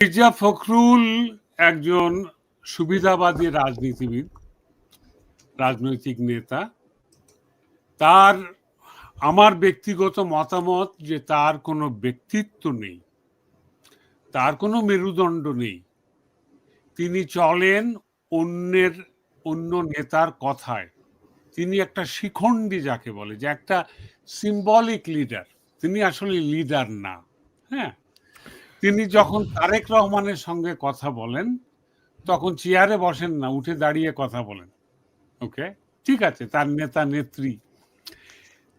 মির্জা ফখরুল একজন সুবিধাবাদী রাজনীতিবিদ, রাজনৈতিক নেতা। তার, আমার ব্যক্তিগত মতামত যে তার কোনো ব্যক্তিত্ব নেই, তার কোনো মেরুদণ্ড নেই। তিনি চলেন অন্যের, অন্য নেতার কথায়। তিনি একটা শিখণ্ডী যাকে বলে, যে একটা সিম্বলিক লিডার তিনি আসলে লিডার না হ্যাঁ? তিনি যখন তারেক রহমানের সঙ্গে কথা বলেন তখন চেয়ারে বসেন না উঠে দাঁড়িয়ে কথা বলেন। ওকে? ঠিক আছে তার নেতা নেত্রী।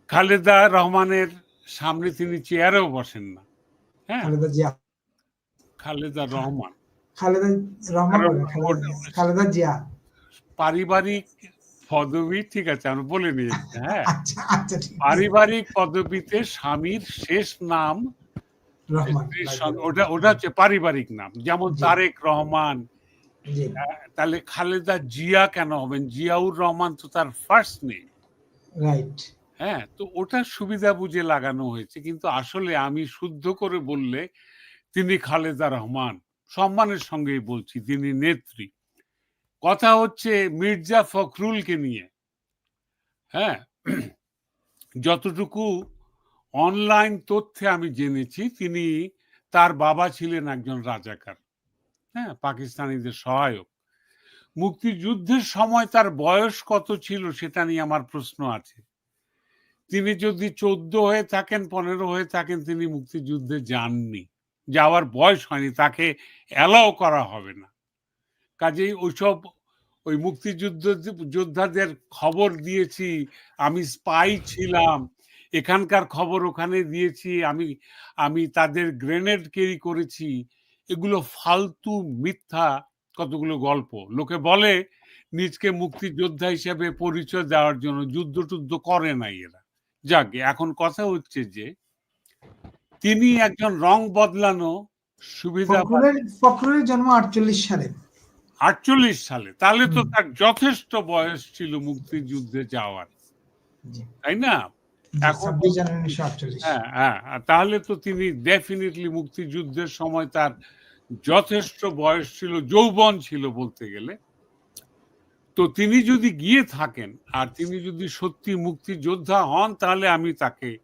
খালেদা রহমানের সামনে তিনি চেয়ারেও বসেন না। হ্যাঁ? খালেদা রহমান। খালেদা জিয়া। পারিবারিক পদবি ঠিক আছে আমি বলে নিয়েছি হ্যাঁ। আচ্ছা আচ্ছা পারিবারিক পদবিতে স্বামীর শেষ নাম রহমান ওটা ওটা হচ্ছে পারিবারিক নাম। যেমন তারেক রহমান তাহলে খালেদা জিয়া কেন হবেন? জিয়াউর রহমান তো তার ফার্স্ট নেম রাইট হ্যাঁ তো ওটা সুবিধা বুঝে লাগানো হয়েছে। কিন্তু আসলে আমি শুদ্ধ করে বললে তিনি খালেদা রহমান সম্মানের সঙ্গেই বলছি তিনি নেত্রী। কথা হচ্ছে মির্জা ফখরুলকে নিয়ে। হ্যাঁ যতটুকু অনলাইন তথ্যে আমি জেনেছি তিনি তার বাবা ছিলেন একজন রাজাকার হ্যাঁ পাকিস্তানিদের সহায়ক। মুক্তিযুদ্ধের সময় তার বয়স কত ছিল সেটা নিয়ে আমার প্রশ্ন আছে। তিনি যদি চোদ্দ হয়ে থাকেন, পনেরো হয়ে থাকেন, তিনি মুক্তিযুদ্ধে যাননি। যাওয়ার বয়স হয়নি, তাকে অ্যালাও করা হবে না। কাজেই ওইসব ওই মুক্তিযুদ্ধ যোদ্ধাদের খবর দিয়েছি, আমি স্পাই ছিলাম এখানকার খবর ওখানে দিয়েছি আমি আমি তাদের গ্রেনেড ক্যারি করেছি। এগুলো ফালতু মিথ্যা কতগুলো গল্প। লোকে বলে নিজকে মুক্তিযোদ্ধা হিসেবে পরিচয় দেওয়ার জন্য যুদ্ধ টুদ্ধ করে নাই এরা। যাক এখন কথা হচ্ছে যে তিনি একজন রং বদলানো সুবিধা ফখরুলের জন্ম আটচল্লিশ সালে। আটচল্লিশ সালে। তাহলে তো। তার যথেষ্ট বয়স ছিল মুক্তিযুদ্ধে যাওয়ার। তাই না? এখন- হ্যাঁ হ্যাঁ তাহলে তো তিনি ডেফিনেটলি মুক্তিযুদ্ধের সময় তার যথেষ্ট বয়স ছিল যৌবন ছিল বলতে গেলে। তো তিনি যদি গিয়ে থাকেন আর তিনি যদি সত্যি মুক্তিযোদ্ধা হন তাহলে আমি তাকে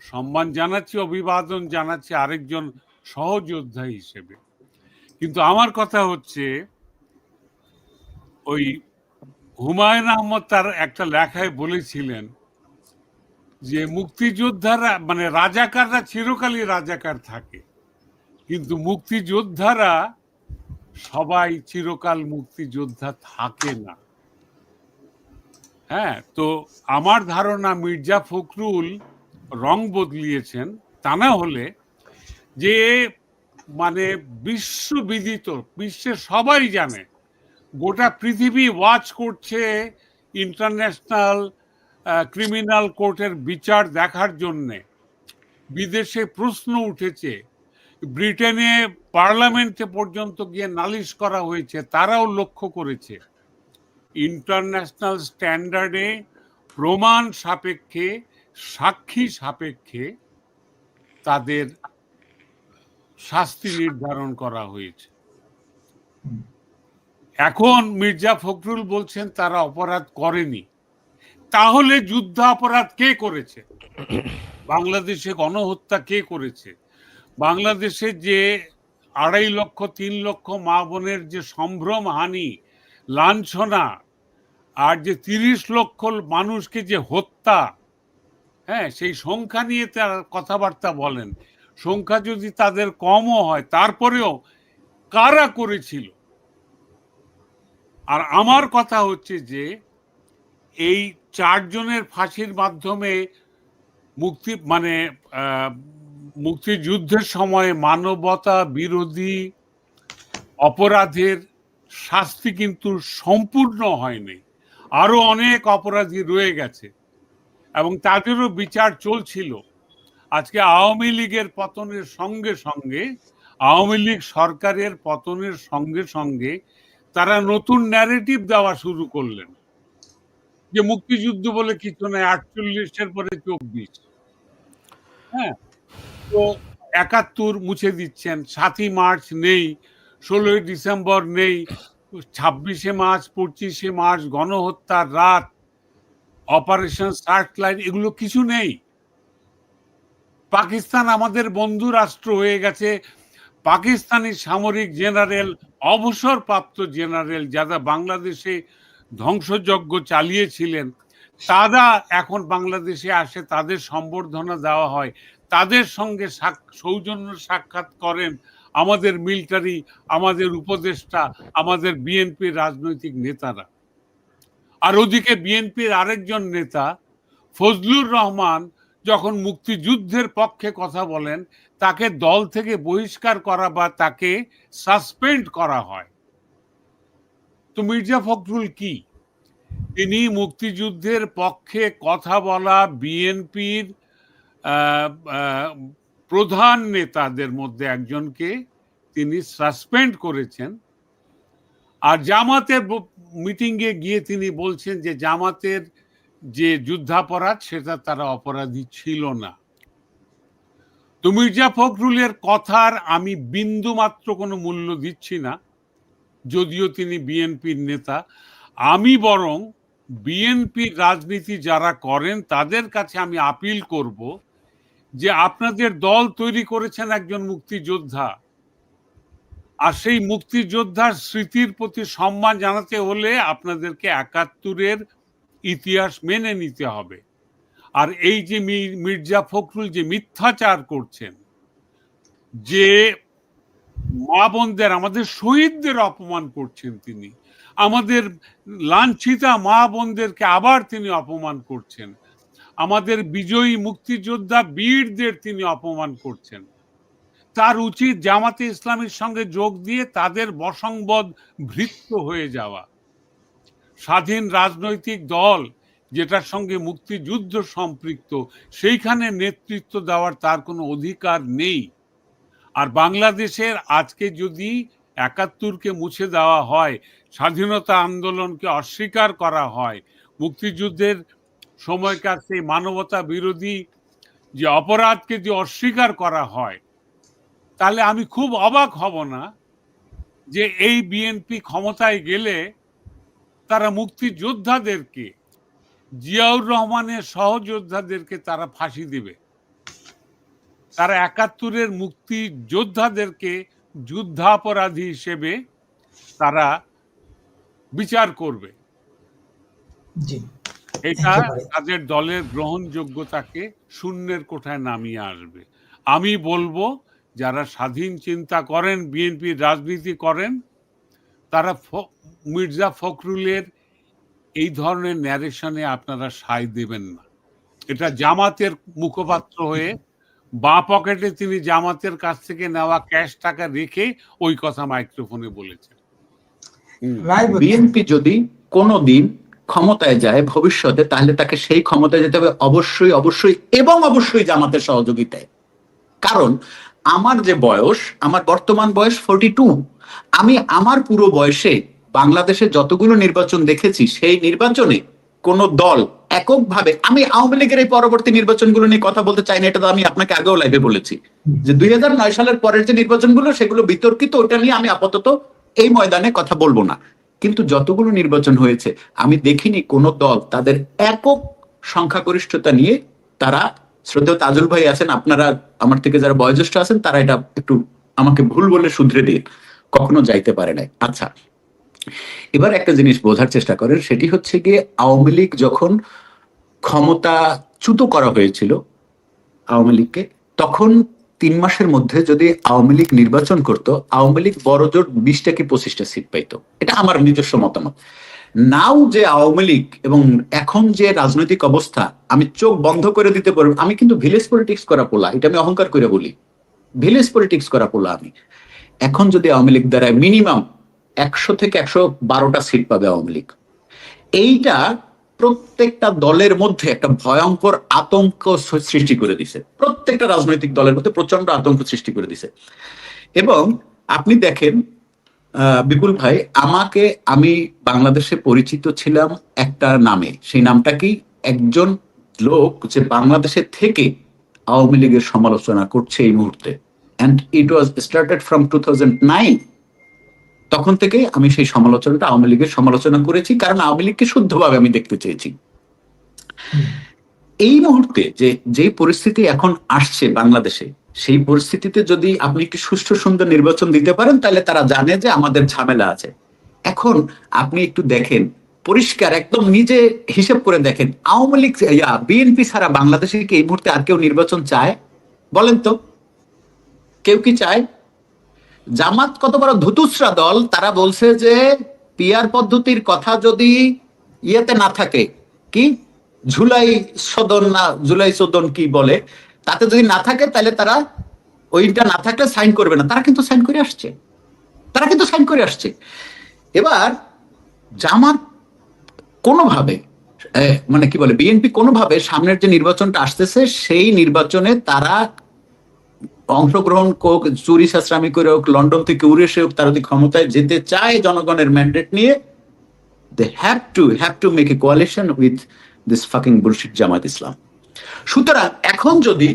সম্মান জানাচ্ছি অভিবাদন জানাচ্ছি আরেকজন সহযোদ্ধা হিসেবে। কিন্তু আমার কথা হচ্ছে ওই হুমায়ুন আহমদ তার একটা লেখায় বলেছিলেন যে মুক্তিযোদ্ধারা মানে রাজাকাররা চিরকালই রাজাকার থাকে। কিন্তু মুক্তিযোদ্ধারা সবাই চিরকাল মুক্তিযোদ্ধা থাকে না। হ্যাঁ তো আমার ধারণা মির্জা ফখরুল রং বদলিয়েছেন, তা না হলে যে মানে বিশ্ববিদিত, বিশ্বের সবাই জানে, গোটা পৃথিবী ওয়াচ করছে ইন্টারন্যাশনাল ক্রিমিনাল কোর্টের বিচার দেখার জন্যে বিদেশে প্রশ্ন উঠেছে, ব্রিটেনে পার্লামেন্টে পর্যন্ত গিয়ে নালিশ করা হয়েছে, তারাও লক্ষ্য করেছে। ইন্টারন্যাশনাল স্ট্যান্ডার্ডে প্রমাণ সাপেক্ষে, সাক্ষী সাপেক্ষে তাদের শাস্তি নির্ধারণ করা হয়েছে। এখন মির্জা ফখরুল বলছেন, তারা অপরাধ করেনি। তাহলে যুদ্ধ অপরাধ কে করেছে? বাংলাদেশে গণহত্যা কে করেছে? বাংলাদেশে যে আড়াই লক্ষ, তিন লক্ষ মা বোনের যে সম্ভ্রম হানি, লাঞ্ছনা, আর যে তিরিশ লক্ষ মানুষকে যে হত্যা হ্যাঁ সেই সংখ্যা নিয়ে তারা কথাবার্তা বলেন। সংখ্যা যদি তাদের কমও হয়, তারপরেও কারা করেছিল? আর আমার কথা হচ্ছে যে, এই চারজনের ফাঁসির মাধ্যমে মুক্তি মানে মুক্তিযুদ্ধের সময় মানবতা বিরোধী অপরাধের শাস্তি কিন্তু সম্পূর্ণ হয়নি। আরও অনেক অপরাধী রয়ে গেছে। এবং তাদেরও বিচার চলছিল। আজকে আওয়ামী লীগের পতনের সঙ্গে সঙ্গে, আওয়ামী লীগ সরকারের পতনের সঙ্গে সঙ্গে তারা নতুন ন্যারেটিভ দেওয়া শুরু করলেন। যে মুক্তিযুদ্ধ বলে কিছু নয় আটচল্লিশের পরে চব্বিশ। হ্যাঁ? তো একাত্তর মুছে দিচ্ছেন, সাতই মার্চ নেই, ষোলোই ডিসেম্বর নেই, ছাব্বিশে মার্চ, পঁচিশে মার্চ গণহত্যার রাত, অপারেশন সার্চলাইট, এগুলো কিছু নেই। পাকিস্তান আমাদের বন্ধু রাষ্ট্র হয়ে গেছে। পাকিস্তানি সামরিক জেনারেল, অবসরপ্রাপ্ত জেনারেল যারা বাংলাদেশে ধ্বংসযজ্ঞ চালিয়েছিলেন। তারা এখন বাংলাদেশে আসে, তাদের সম্বর্ধনা দেওয়া হয়। তাদের সঙ্গে সৌজন্য সাক্ষাৎ করেন আমাদের মিলিটারি, আমাদের উপদেষ্টা, আমাদের বিএনপির রাজনৈতিক নেতারা। আর ওদিকে বিএনপির আরেকজন নেতা, ফজলুর রহমান, যখন মুক্তিযুদ্ধের পক্ষে কথা বলেন, তাকে দল থেকে বহিষ্কার করা বা তাকে সাসপেন্ড করা হয়। তো মির্জা ফখরুল কি? তিনি মুক্তিযুদ্ধের পক্ষে কথা বলা বিএনপির প্রধান নেতাদের মধ্যে একজনকে তিনি সাসপেন্ড করেছেন। আর জামাতের মিটিংয়ে গিয়ে তিনি বলছেন যে জামাতের যে যুদ্ধাপরাধ, সেটা তারা অপরাধী ছিল না। তো মির্জা ফখরুলের কথার আমি বিন্দু মাত্র কোনো মূল্য দিচ্ছি না। যদিও তিনি বিএনপির নেতা, আমি বরং বিএনপির রাজনীতি যারা করেন তাদের কাছে আমি আপিল করব যে আপনাদের দল তৈরি করেছেন একজন মুক্তিযোদ্ধা। আর সেই মুক্তিযোদ্ধার স্মৃতির প্রতি সম্মান জানাতে হলে আপনাদেরকে একাত্তরের ইতিহাস মেনে নিতে হবে। আর এই যে মির্জা ফখরুল যে মিথ্যাচার করছেন, যে মা বোনদের, আমাদের শহীদদের অপমান করছেন তিনি। আমাদের লাঞ্ছিতা মা বোনদেরকে আবার তিনি অপমান করছেন। আমাদের বিজয়ী মুক্তিযোদ্ধা বীরদের তিনি অপমান করছেন। তার উচিত জামাতে ইসলামের সঙ্গে যোগ দিয়ে তাদের বসংবদ ভৃত্য হয়ে যাওয়া। স্বাধীন রাজনৈতিক দল যেটার সঙ্গে মুক্তিযুদ্ধ সম্পৃক্ত, সেইখানে নেতৃত্ব দেওয়ার তার কোনো অধিকার নেই। আর বাংলাদেশের আজকে যদি একাত্তরকে মুছে দেওয়া হয়, স্বাধীনতা আন্দোলনকে অস্বীকার করা হয়, মুক্তিযুদ্ধের সময়কার সেই মানবতা বিরোধী যে অপরাধকে যে অস্বীকার করা হয়, তাহলে আমি খুব অবাক হব না যে এই বিএনপি ক্ষমতায় গেলে তারা মুক্তিযোদ্ধাদেরকে, জিয়াউর রহমানের সহযোদ্ধাদেরকে তারা ফাঁসি দেবে। তারা একাত্তরের মুক্তিযোদ্ধাদেরকে যুদ্ধাপরাধী হিসেবে তারা বিচার করবে। এটা তাদের দলের গ্রহণযোগ্যতাকে শূন্যের কোঠায় নামিয়ে আসবে। আমি বলব যারা স্বাধীন চিন্তা করেন বিএনপির রাজনীতি করেন তারা মির্জা ফখরুলের এই ধরনের ন্যারেশনে আপনারা সায় দেবেন না। এটা জামাতের মুখপাত্র হয়ে বাঁ পকেটে তিনি জামাতের কাছ থেকে নেওয়া ক্যাশ টাকা রেখে ওই কথা মাইক্রোফোনে বলেছেন। বিএনপি যদি কোনো দিন ক্ষমতায় যায় ভবিষ্যতে তাহলে তাকে সেই ক্ষমতায় যেতে হবে অবশ্যই অবশ্যই এবং অবশ্যই জামাতের সহযোগিতায়। কারণ আমার যে বয়স আমার বর্তমান বয়স ফোরটি টু আমি আমার পুরো বয়সে বাংলাদেশে যতগুলো নির্বাচন দেখেছি সেই নির্বাচনে কোন দল এককভাবে আমি আওয়ামী লীগের এই পরবর্তী নির্বাচনগুলো নিয়ে কথা বলতে চাই না, এটা তো আমি আপনাকে আগেও লাইভে বলেছি। যে দুই সালের পরের যে নির্বাচনগুলো, সেগুলো বিতর্কিত, ওটা নিয়ে আমি আপাতত এই ময়দানে কথা বলব না। কিন্তু যতগুলো নির্বাচন হয়েছে, আমি দেখিনি কোন দল তাদের একক সংখ্যাগরিষ্ঠতা নিয়ে তারা, শ্রদ্ধেয় তাজুল ভাই আছেন, আপনারা, আমার থেকে যারা বয়োজ্যেষ্ঠ আছেন, তারা এটা একটু আমাকে ভুল বলে শুধরে দিন। কখনো যাইতে পারে নাই। আচ্ছা এবার একটা জিনিস বোঝার চেষ্টা করেন, সেটি হচ্ছে গিয়ে আওয়ামী লীগ যখন ক্ষমতা চ্যুত করা হয়েছিল আওয়ামী লীগকে, তখন তিন মাসের মধ্যে যদি আওয়ামী লীগ নির্বাচন করত, আওয়ামী লীগ বড় জোট বিশটা কি পঁচিশটা সিট পাইতো। এটা আমার নিজস্ব মতামত। নাও যে আওয়ামী লীগ এবং এখন যে রাজনৈতিক অবস্থা, আমি চোখ বন্ধ করে দিতে পারব, আমি কিন্তু ভিলেজ পলিটিক্স করা পোলা, এটা আমি অহংকার করে বলি। ভিলেজ পলিটিক্স করা পোলা আমি। এখন যদি আওয়ামী লীগ দ্বারা মিনিমাম একশো থেকে একশো বারোটা সিট পাবে আওয়ামী লীগ। এইটা প্রত্যেকটা দলের মধ্যে একটা ভয়ঙ্কর আতঙ্ক সৃষ্টি করে দিছে। প্রত্যেকটা রাজনৈতিক দলের মধ্যে প্রচণ্ড আতঙ্ক সৃষ্টি করে দিছে। এবং আপনি দেখেন বিপুল ভাই, আমাকে আমি বাংলাদেশে পরিচিত ছিলাম একটা নামে। সেই নামটা কি? একজন লোক যে বাংলাদেশে থেকে আওয়ামী লীগের সমালোচনা করছে এই মুহূর্তে। And it was started from to তখন থেকে আমি সেই সমালোচনাটা আওয়ামী লীগের সমালোচনা করেছি কারণ আওয়ামী লীগকে শুদ্ধভাবে আমি দেখতে চেয়েছি। এই মুহূর্তে যে যে পরিস্থিতি এখন আসছে বাংলাদেশে সেই পরিস্থিতিতে যদি আপনি একটি সুষ্ঠু সুন্দর নির্বাচন দিতে পারেন তাহলে তারা জানে যে আমাদের ঝামেলা আছে। এখন আপনি একটু দেখেন পরিষ্কার একদম নিজে হিসেব করে দেখেন আওয়ামী লীগ ইয়া বিএনপি ছাড়া বাংলাদেশে কি এই মুহূর্তে আর কেউ নির্বাচন চায়? বলেন তো। কেউ কি চায়? জামাত কত বড় ধুতুসরা দল, তারা বলছে যে পিয়ার পদ্ধতির কথা যদি ইয়েতে না থাকে, কি? ঝুলাই সদন না, ঝুলাই সদন কি বলে? তাতে যদি না থাকে, তাহলে তারা ওইটা না থাকলে সাইন করবে না। তারা কিন্তু সাইন করে আসছে। তারা কিন্তু সাইন করে আসছে। এবার জামাত কোনোভাবে মানে কি বলে, বিএনপি কোনোভাবে সামনের যে নির্বাচনটা আসতেছে, সেই নির্বাচনে তারা অংশগ্রহণ হোক চুরি সাশ্রামি করে হোক, লন্ডন থেকে উড়ে এসে হোক, তারা যদি ক্ষমতায় যেতে চায় জনগণের ম্যান্ডেট নিয়ে they have to have to make a coalition with this fucking bullshit Jamaat Islam. সুতরাং এখন যদি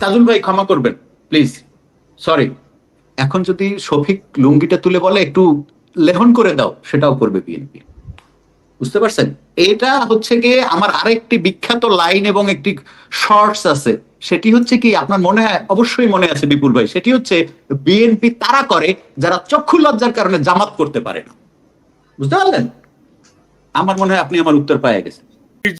তাজুল ভাই ক্ষমা করবেন প্লিজ সরি এখন যদি শফিক লুঙ্গিটা তুলে বলে, একটু লেহন করে দাও, সেটাও করবে বিএনপি। বুঝতে পারছেন? এটা হচ্ছে গিয়ে আমার আরেকটি বিখ্যাত লাইন এবং একটি শর্টস আছে। সেটি হচ্ছে কি আপনার মনে হয়, অবশ্যই মনে আছে বিপুল ভাই, সেটি হচ্ছে বিএনপি তারা করে যারা চক্ষু লজ্জার কারণে জামাত করতে পারে না। বুঝতে পারলেন? আমার মনে হয় আপনি আমার উত্তর পায়ে গেছেন।